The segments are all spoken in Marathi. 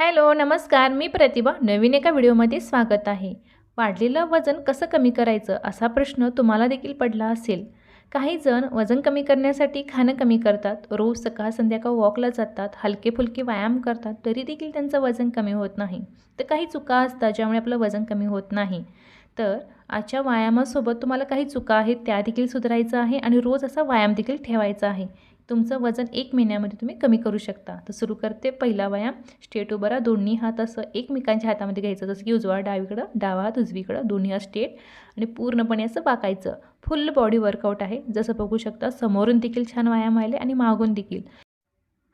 हॅलो नमस्कार. मी प्रतिभा. नवीन एका व्हिडिओमध्ये स्वागत आहे. वाढलेलं वजन कसं कमी करायचं असा प्रश्न तुम्हाला देखील पडला असेल. काही जण वजन कमी करण्यासाठी खाणं कमी करतात. रोज सकाळ संध्याकाळ वॉकला जातात हलके फुलके व्यायाम करतात तरी देखील त्यांचं वजन कमी होत नाही. तर काही चुका असतात ज्यामुळे आपलं वजन कमी होत नाही. तर आजच्या व्यायामासोबत तुम्हाला काही चुका आहेत त्या देखील सुधारायचं आहे आणि रोज असा व्यायाम देखील ठेवायचा आहे. तुमचं वजन एक महिन्यामध्ये तुम्ही कमी करू शकता. तर सुरू करते पहिला व्यायाम. स्टेट उभं दोन्ही हात असं एकमेकांच्या हातामध्ये घ्यायचं. जसं की उजवा डावीकडं डावा हात उजवीकडं. दोन्ही हात स्टेट आणि पूर्णपणे असं वाकायचं. फुल बॉडी वर्कआउट आहे. जसं बघू शकता समोरून देखील छान व्यायाम व्हायला आणि मागून देखील.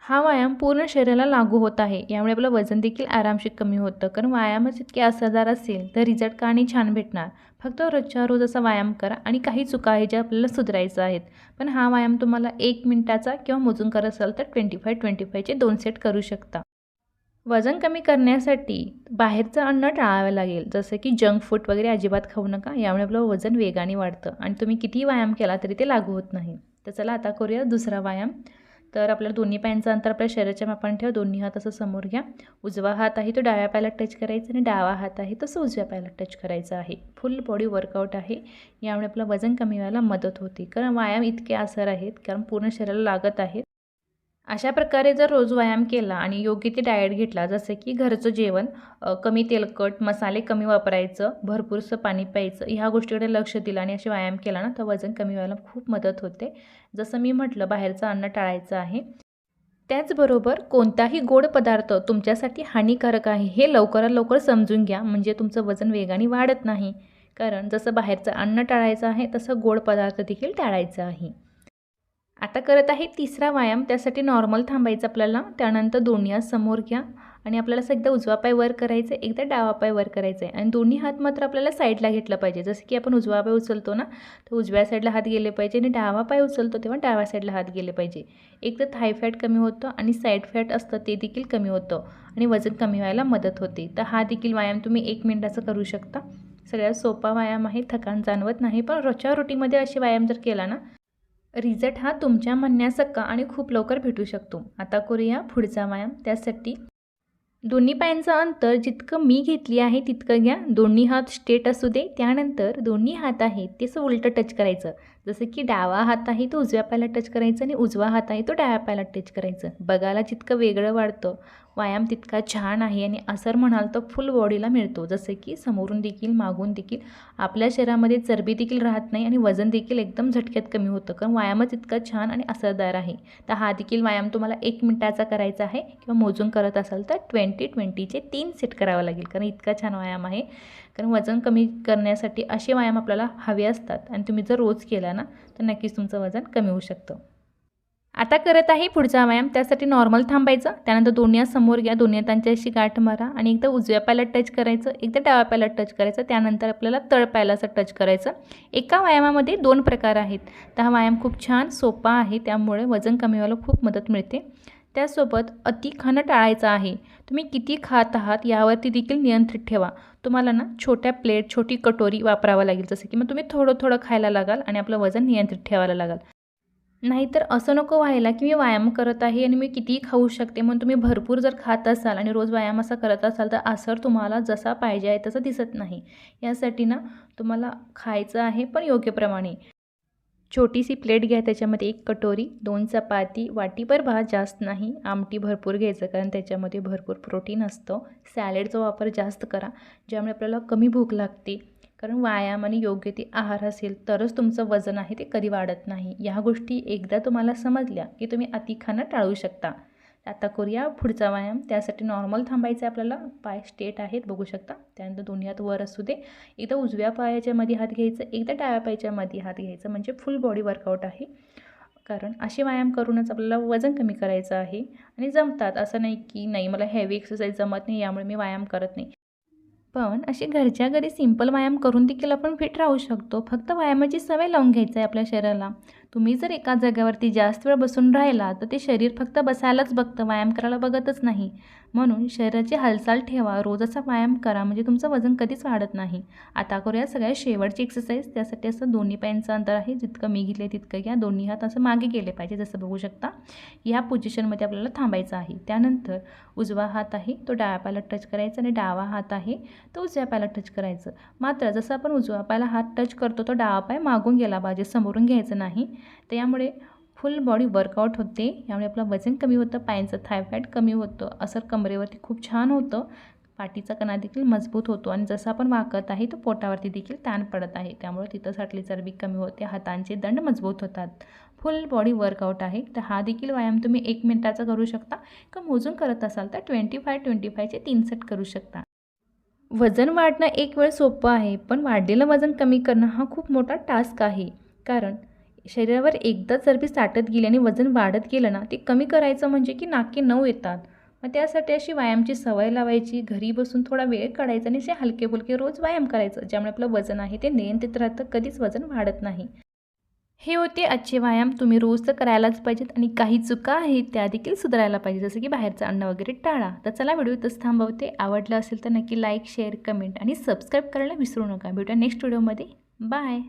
हा व्यायाम पूर्ण शरीराला लागू होत आहे. यामुळे आपलं वजन देखील आरामशीर कमी होतं. कारण व्यायामच इतके असरदार असेल तर रिझल्ट का आणि छान भेटणार. फक्त रोजच्या रोज असा व्यायाम करा आणि काही चुका आहे ज्या आपल्याला सुधारायचं आहेत. पण हा व्यायाम तुम्हाला एक मिनिटाचा किंवा मोजून करत असाल तर ट्वेंटी फाय ट्वेंटी फायचे दोन सेट करू शकता. वजन कमी करण्यासाठी बाहेरचं अन्न टाळावं लागेल. जसं की जंक फूड वगैरे अजिबात खाऊ नका. यामुळे आपलं वजन वेगाने वाढतं. आणि तुम्ही कितीही व्यायाम केला तरी ते लागू होत नाही. तर चला आता करूया दुसरा व्यायाम. तर आपल्याला दोन्ही पायांचं अंतर आपल्या शरीराच्या मापाने ठेवा. दोन्ही हात असं समोर घ्या. उजवा हात आहे तो डाव्या पायाला टच करायचा आणि डावा हात आहे तसं उजव्या पायाला टच करायचा आहे. फुल बॉडी वर्कआउट आहे. यामुळे आपलं वजन कमी व्हायला मदत होते. कारण व्यायाम इतके आसर आहेत कारण पूर्ण शरीराला लागत आहेत. अशा प्रकारे जर रोज व्यायाम केला आणि योग्य ते डाएट घेतला जसं की घरचं जेवण कमी तेलकट मसाले कमी वापरायचं भरपूरसं पाणी प्यायचं ह्या गोष्टीकडे लक्ष दिलं आणि असे व्यायाम केला ना तर वजन कमी व्हायला खूप मदत होते. जसं मी म्हटलं बाहेरचं अन्न टाळायचं आहे. त्याचबरोबर कोणताही गोड पदार्थ तुमच्यासाठी हानिकारक आहे हे लवकरात लवकर समजून घ्या म्हणजे तुमचं वजन वेगाने वाढत नाही. कारण जसं बाहेरचं अन्न टाळायचं आहे तसं गोड पदार्थ देखील टाळायचं आहे. आता करत आहे तिसरा व्यायाम. त्यासाठी नॉर्मल थांबायचं आपल्याला. त्यानंतर दोन्ही हात समोर घ्या. आणि आपल्याला असं एकदा उजवा पाय वर करायचं आहे एकदा डावा पाय वर करायचं आहे आणि दोन्ही हात मात्र आपल्याला साईडला घेतलं पाहिजे. जसं की आपण उजवा पाय उचलतो ना तर उजव्या साईडला हात गेले पाहिजे आणि डावा पाय उचलतो तेव्हा डाव्या साईडला हात गेले पाहिजे. एक तर थाय फॅट कमी होतं आणि साईड फॅट असतं ते देखील कमी होतं आणि वजन कमी व्हायला मदत होते. तर हा देखील व्यायाम तुम्ही एक मिनिटाचा करू शकता. सगळ्यात सोपा व्यायाम आहे थकान जाणवत नाही. पण रोजच्या रुटीनमध्ये असे व्यायाम जर केला ना रिझल्ट हा तुमच्या म्हणण्यासारखा आणि खूप लवकर भेटू शकतो. आता करूया पुढचा व्यायाम. त्यासाठी दोन्ही पायांचं अंतर जितकं मी घेतली आहे तितकं घ्या. दोन्ही हात स्ट्रेट असू दे. त्यानंतर दोन्ही हात आहेत ते असं उलटं टच करायचं. जसं की डावा हात आहे तो उजव्या पायाला टच करायचं आणि उजवा हात आहे तो डाव्या पायाला टच करायचं. बघायला जितकं वेगळं वाढतं व्यायाम तितका छान आहे आणि असर म्हणाल तर फुल बॉडीला मिळतो. जसं की समोरून देखील मागून देखील आपल्या शरीरामध्ये चरबी देखील राहत नाही आणि वजन देखील एकदम झटक्यात कमी होतं. कारण व्यायामच इतका छान आणि असरदार आहे. तर हा देखील व्यायाम तुम्हाला एक मिनटाचा करायचा आहे किंवा मोजून करत असाल तर ट्वेंटी ट्वेंटीचे तीन सेट करावं लागेल. कारण इतका छान व्यायाम आहे. कारण वजन कमी करण्यासाठी असे व्यायाम आपल्याला हवे असतात आणि तुम्ही जर रोज केला ना तर नक्कीच तुमचं वजन कमी होऊ शकतं. आता करत आहे पुढचा व्यायाम त्यासाठी नॉर्मल थांबायचं. त्यानंतर दोन्ही समोर घ्या दोन्ही हातांची अशी गाठ मारा आणि एकदा उजव्या पायाला टच करायचं एकदा डाव्या पायाला टच करायचं त्यानंतर आपल्याला तळपायाला असं टच करायचं. एका व्यायामामध्ये दोन प्रकार आहेत. तर हा व्यायाम खूप छान सोपा आहे त्यामुळे वजन कमी व्हायला खूप मदत मिळते. त्यासोबत अति खाणं टाळायचं आहे. तुम्ही किती खात आहात यावरती देखील नियंत्रित ठेवा. तुम्हाला ना छोट्या प्लेट छोटी कटोरी वापरावं लागेल. जसं की मग तुम्ही थोडं थोडं खायला लागाल आणि आपलं वजन नियंत्रित ठेवायला लागाल. नाहीतर असं नको व्हायला की मी व्यायाम करत आहे आणि मी कितीही खाऊ शकते. म्हणून तुम्ही भरपूर जर खात असाल आणि रोज व्यायाम असा करत असाल तर असर तुम्हाला जसा पाहिजे आहे तसं दिसत नाही. यासाठी ना तुम्हाला खायचं आहे पण योग्य प्रमाणे. छोटीशी प्लेट घ्या त्याच्यामध्ये एक कटोरी दोन चपाती वाटीभर भात जास्त नाही. आमटी भरपूर घ्यायचं कारण त्याच्यामध्ये भरपूर प्रोटीन असतं. सॅलेडचा वापर जास्त करा ज्यामुळे आपल्याला कमी भूक लागते. कारण व्यायाम आणि योग्य ते आहार असेल तरच तुमचं वजन आहे ते कधी वाढत नाही. ह्या गोष्टी एकदा तुम्हाला समजल्या की तुम्ही अति खाणं टाळू शकता. आता करूया पुढचा व्यायाम. त्यासाठी नॉर्मल थांबायचं आहे आपल्याला. पाय स्ट्रेट आहेत बघू शकता. त्यानंतर दोन्ही हात वर असू दे. एकदा उजव्या पायाच्या मध्ये हात घ्यायचं. एकदा डाव्या पायाच्या मध्ये हात घ्यायचं. म्हणजे फुल बॉडी वर्कआउट आहे. कारण असे व्यायाम करूनच आपल्याला वजन कमी करायचं आहे. आणि जमतात. असं नाही की नाही मला हेवी एक्सरसाइज जमत नाही यामुळे मी व्यायाम करत नाही. पण असे घरच्या घरी सिंपल व्यायाम करून देखील आपण फिट राहू शकतो. फक्त व्यायामाची सवय लावून घ्यायचं आहे आपल्या शरीराला. तुम्ही जर एका जागेवरती जास्त वेळ बसून राहिला तर ते शरीर फक्त बसायलाच बघतं व्यायाम करायला बघतच नाही. म्हणून शरीराची हालचाल ठेवा रोज असा व्यायाम करा म्हणजे तुमचं वजन कधीच वाढत नाही. आता करूया सगळ्यात शेवटची एक्सरसाइज त्यासाठी असं दोन्ही पायांचं अंतर आहे जितकं मी घेतले तितकं घ्या. दोन्ही हात असं मागे गेले पाहिजे जसं बघू शकता. या पोझिशनमध्ये आपल्याला थांबायचं आहे. त्यानंतर उजवा हात आहे तो डाव्या पायाला टच करायचा आणि डावा हात आहे तो उजव्या पायाला टच करायचं. मात्र जसं आपण उजव्या पायाला हात टच करतो तो डावा पाय मागून गेला पाहिजे समोरून घ्यायचं नाही. तर यामुळे फुल बॉडी वर्कआउट होते. यामुळे आपलं वजन कमी होतं पायांचं थायफॅट कमी होतं असर कमरेवरती खूप छान होतं. पाठीचा कणा देखील मजबूत होतो आणि जसं आपण वाकत आहे तो पोटावरती देखील ताण पडत आहे. त्यामुळे तिथं साठली चरबी कमी होते हातांचे दंड मजबूत होतात. फुल बॉडी वर्कआउट आहे. तर हा देखील व्यायाम तुम्ही एक मिनटाचा करू शकता. किंवा मोजून करत असाल तर ट्वेंटी फाय ट्वेंटी फायचे तीन सेट करू शकता. वजन वाढणं एक वेळ सोपं आहे पण वाढलेलं वजन कमी करणं हा खूप मोठा टास्क आहे. कारण शरीरावर एकदा चरबी साठत गेली आणि वजन वाढत गेलं ना ते कमी करायचं म्हणजे की नाकी नऊ येतात. मग त्यासाठी अशी व्यायामची सवय लावायची घरी बसून थोडा वेळ काढायचा आणि असे हलके फुलके रोज व्यायाम करायचं ज्यामुळे आपलं वजन आहे ते नियंत्रित राहतं कधीच वजन वाढत नाही. हे होते आजचे व्यायाम तुम्ही रोज तर करायलाच पाहिजेत आणि काही चुका आहेत त्या देखील सुधारायला पाहिजे जसं की बाहेरचं अन्न वगैरे टाळा. तर चला व्हिडिओ तसं थांबवते. आवडलं असेल तर नक्की लाईक शेअर कमेंट आणि सबस्क्राईब करायला विसरू नका. भेटूया नेक्स्ट व्हिडिओमध्ये. बाय!